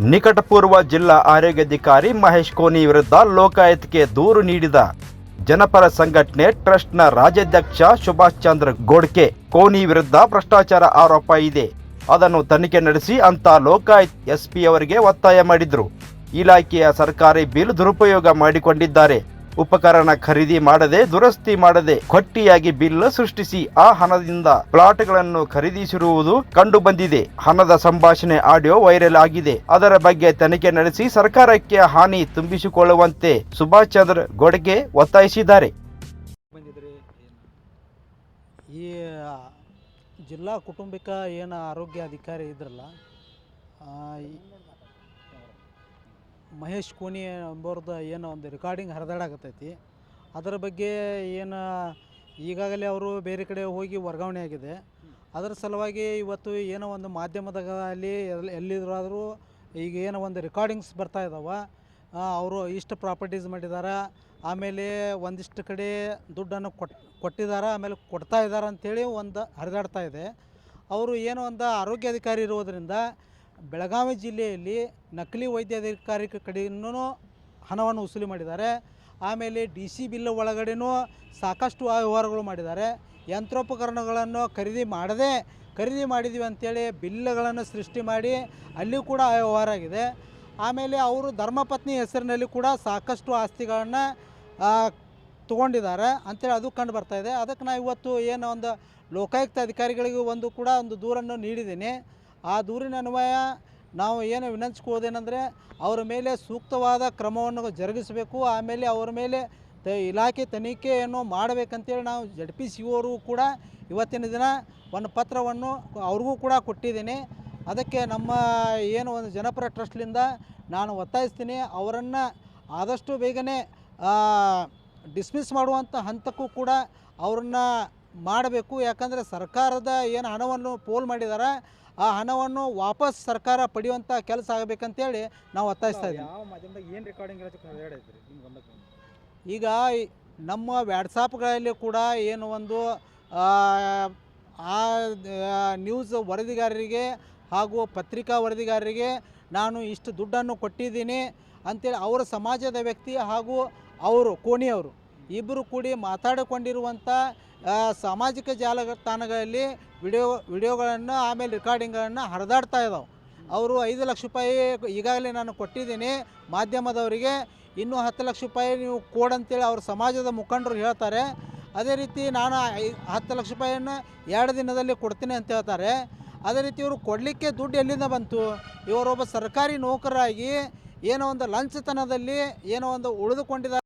ನಿಕಟಪೂರ್ವ ಜಿಲ್ಲಾ ಆರೋಗ್ಯಾಧಿಕಾರಿ ಮಹೇಶ್ ಕೋನಿ ವಿರುದ್ಧ ಲೋಕಾಯತ್ಗೆ ದೂರು ನೀಡಿದ ಜನಪರ ಸಂಘಟನೆ ಟ್ರಸ್ಟ್ನ ರಾಜ್ಯಾಧ್ಯಕ್ಷ ಸುಭಾಷ್ ಚಂದ್ರ ಗೋಡ್ಕೆ ಕೋನಿ ವಿರುದ್ಧ ಭ್ರಷ್ಟಾಚಾರ ಆರೋಪ ಇದೆ. ಅದನ್ನು ತನಿಖೆ ನಡೆಸಿ ಅಂತ ಲೋಕಾಯತ್ ಎಸ್ಪಿ ಅವರಿಗೆ ಒತ್ತಾಯ ಮಾಡಿದ್ರು. ಇಲಾಖೆಯ ಸರ್ಕಾರಿ ಬಿಲ್ ದುರುಪಯೋಗ ಮಾಡಿಕೊಂಡಿದ್ದಾರೆ. ಉಪಕರಣ ಖರೀದಿ ಮಾಡದೆ, ದುರಸ್ತಿ ಮಾಡದೆ, ಕೊಟ್ಟಿಯಾಗಿ ಬಿಲ್ ಸೃಷ್ಟಿಸಿ ಆ ಹಣದಿಂದ ಪ್ಲಾಟ್ಗಳನ್ನು ಖರೀದಿಸಿರುವುದು ಕಂಡು ಬಂದಿದೆ ಹಣದ ಸಂಭಾಷಣೆ ಆಡಿಯೋ ವೈರಲ್ ಆಗಿದೆ. ಅದರ ಬಗ್ಗೆ ತನಿಖೆ ನಡೆಸಿ ಸರ್ಕಾರಕ್ಕೆ ಹಾನಿ ತುಂಬಿಸಿಕೊಳ್ಳುವಂತೆ ಸುಭಾಷ್ ಚಂದ್ರ ಗೊಡಗೆ ಒತ್ತಾಯಿಸಿದ್ದಾರೆ. ಈ ಜಿಲ್ಲಾ ಕುಟುಂಬಿಕ ಏನು ಆರೋಗ್ಯ ಅಧಿಕಾರಿ ಇದ್ರಲ್ಲ ಮಹೇಶ್ ಕೋನಿ ಎಂಬವ್ರದ್ದು ಏನೋ ಒಂದು ರೆಕಾರ್ಡಿಂಗ್ ಹರಿದಾಡಕತ್ತೈತಿ ಅದರ ಬಗ್ಗೆ ಏನು, ಈಗಾಗಲೇ ಅವರು ಬೇರೆ ಕಡೆ ಹೋಗಿ ವರ್ಗಾವಣೆ ಆಗಿದೆ. ಅದರ ಸಲುವಾಗಿ ಇವತ್ತು ಏನೋ ಒಂದು ಮಾಧ್ಯಮದಾಗ ಅಲ್ಲಿ ಎಲ್- ಎಲ್ಲಿದ್ರಾದರೂ ಈಗ ಏನೋ ಒಂದು ರೆಕಾರ್ಡಿಂಗ್ಸ್ ಬರ್ತಾ ಇದ್ದಾವೆ ಅವರು ಇಷ್ಟು ಪ್ರಾಪರ್ಟೀಸ್ ಮಾಡಿದ್ದಾರೆ ಆಮೇಲೆ ಒಂದಿಷ್ಟು ಕಡೆ ದುಡ್ಡನ್ನು ಕೊಟ್ ಕೊಟ್ಟಿದ್ದಾರೆ ಆಮೇಲೆ ಕೊಡ್ತಾ ಇದ್ದಾರೆ ಅಂಥೇಳಿ ಒಂದು ಹರಿದಾಡ್ತಾ ಇದೆ. ಅವರು ಏನೋ ಒಂದು ಆರೋಗ್ಯಾಧಿಕಾರಿ ಇರೋದರಿಂದ ಬೆಳಗಾವಿ ಜಿಲ್ಲೆಯಲ್ಲಿ ನಕಲಿ ವೈದ್ಯಾಧಿಕಾರಿ ಕಡೆಯೂ ಹಣವನ್ನು ವಸೂಲಿ ಮಾಡಿದ್ದಾರೆ. ಆಮೇಲೆ ಡಿ ಸಿ ಬಿಲ್ ಒಳಗಡೆನೂ ಸಾಕಷ್ಟು ವ್ಯವಹಾರಗಳು ಮಾಡಿದ್ದಾರೆ. ಯಂತ್ರೋಪಕರಣಗಳನ್ನು ಖರೀದಿ ಮಾಡದೆ ಖರೀದಿ ಮಾಡಿದ್ವಿ ಅಂಥೇಳಿ ಬಿಲ್ಲುಗಳನ್ನು ಸೃಷ್ಟಿ ಮಾಡಿ ಅಲ್ಲಿಯೂ ಕೂಡ ವ್ಯವಹಾರ ಆಗಿದೆ. ಆಮೇಲೆ ಅವರು ಧರ್ಮಪತ್ನಿ ಹೆಸರಿನಲ್ಲಿ ಕೂಡ ಸಾಕಷ್ಟು ಆಸ್ತಿಗಳನ್ನು ತೊಗೊಂಡಿದ್ದಾರೆ ಅಂತೇಳಿ ಅದು ಕಂಡು ಬರ್ತಾ ಇದೆ. ಅದಕ್ಕೆ ನಾನು ಇವತ್ತು ಏನು ಒಂದು ಲೋಕಾಯುಕ್ತ ಅಧಿಕಾರಿಗಳಿಗೂ ಒಂದು ಕೂಡ ಒಂದು ದೂರನ್ನು ನೀಡಿದ್ದೀನಿ. ಆ ದೂರಿನ ಅನ್ವಯ ನಾವು ಏನು ವಿನಂತಿಸ್ಕೋದೇನೆಂದರೆ ಅವರ ಮೇಲೆ ಸೂಕ್ತವಾದ ಕ್ರಮವನ್ನು ಜರುಗಿಸಬೇಕು, ಆಮೇಲೆ ಅವರ ಮೇಲೆ ತ ಇಲಾಖೆ ತನಿಖೆಯನ್ನು ಮಾಡಬೇಕಂತೇಳಿ ನಾವು ಜಡ್ ಪಿ ಸಿ ಅವರು ಕೂಡ ಇವತ್ತಿನ ದಿನ ಒಂದು ಪತ್ರವನ್ನು ಅವ್ರಿಗೂ ಕೂಡ ಕೊಟ್ಟಿದ್ದೀನಿ. ಅದಕ್ಕೆ ನಮ್ಮ ಏನು ಒಂದು ಜನಪರ ಟ್ರಸ್ಟ್ಲಿಂದ ನಾನು ಒತ್ತಾಯಿಸ್ತೀನಿ, ಅವರನ್ನು ಆದಷ್ಟು ಬೇಗನೆ ಡಿಸ್ಮಿಸ್ ಮಾಡುವಂಥ ಹಂತಕ್ಕೂ ಕೂಡ ಅವ್ರನ್ನ ಮಾಡಬೇಕು. ಯಾಕಂದರೆ ಸರ್ಕಾರದ ಏನು ಹಣವನ್ನು ಪೋಲ್ ಮಾಡಿದ್ದಾರೆ ಆ ಹಣವನ್ನು ವಾಪಸ್ ಸರ್ಕಾರ ಪಡೆಯುವಂಥ ಕೆಲಸ ಆಗಬೇಕಂತೇಳಿ ನಾವು ಒತ್ತಾಯಿಸ್ತಾ ಇದ್ದೀವಿ. ಯಾವ ಮಾಧ್ಯಮದಾಗ ಏನು ರೆಕಾರ್ಡಿಂಗ್ ಇರೋದಕ್ಕೆ ಹರಿದಾಡೈತ್ರಿ ನಿಮ್ಮ ಈಗ ನಮ್ಮ ವ್ಯಾಟ್ಸಾಪ್ಗಳಲ್ಲಿ ಕೂಡ ಏನು ಒಂದು ಆ, ನ್ಯೂಸ್ ವರದಿಗಾರರಿಗೆ ಹಾಗೂ ಪತ್ರಿಕಾ ವರದಿಗಾರರಿಗೆ ನಾನು ಇಷ್ಟು ದುಡ್ಡನ್ನು ಕೊಟ್ಟಿದ್ದೀನಿ ಅಂತೇಳಿ ಅವರ ಸಮಾಜದ ವ್ಯಕ್ತಿ ಹಾಗೂ ಅವರು ಕೋಣಿಯವರು ಇಬ್ಬರು ಕೂಡಿ ಮಾತಾಡಿಕೊಂಡಿರುವಂಥ ಸಾಮಾಜಿಕ ಜಾಲತಾಣಗಳಲ್ಲಿ ವಿಡಿಯೋ, ವಿಡಿಯೋಗಳನ್ನು, ಆಮೇಲೆ ರೆಕಾರ್ಡಿಂಗ್ಗಳನ್ನು ಹರಿದಾಡ್ತಾ ಇದ್ದಾವೆ ಅವರು ಐದು ಲಕ್ಷ ರೂಪಾಯಿ ಈಗಾಗಲೇ ನಾನು ಕೊಟ್ಟಿದ್ದೀನಿ ಮಾಧ್ಯಮದವರಿಗೆ. ಇನ್ನೂ ಹತ್ತು ಲಕ್ಷ ರೂಪಾಯಿ ನೀವು ಕೊಡಂತೇಳಿ ಅಂತೇಳಿ ಅವ್ರ ಸಮಾಜದ ಮುಖಂಡರು ಹೇಳ್ತಾರೆ. ಅದೇ ರೀತಿ ನಾನು ಹತ್ತು ಲಕ್ಷ ರೂಪಾಯಿಯನ್ನು ಎರಡು ದಿನದಲ್ಲಿ ಕೊಡ್ತೀನಿ ಅಂತ ಹೇಳ್ತಾರೆ. ಅದೇ ರೀತಿ ಇವರು ಕೊಡಲಿಕ್ಕೆ ದುಡ್ಡು ಎಲ್ಲಿಂದ ಬಂತು? ಇವರೊಬ್ಬ ಸರ್ಕಾರಿ ನೌಕರರಾಗಿ ಏನೋ ಒಂದು ಲಂಚತನದಲ್ಲಿ ಏನೋ ಒಂದು ಉಳಿದುಕೊಂಡಿದ್ದಾರೆ.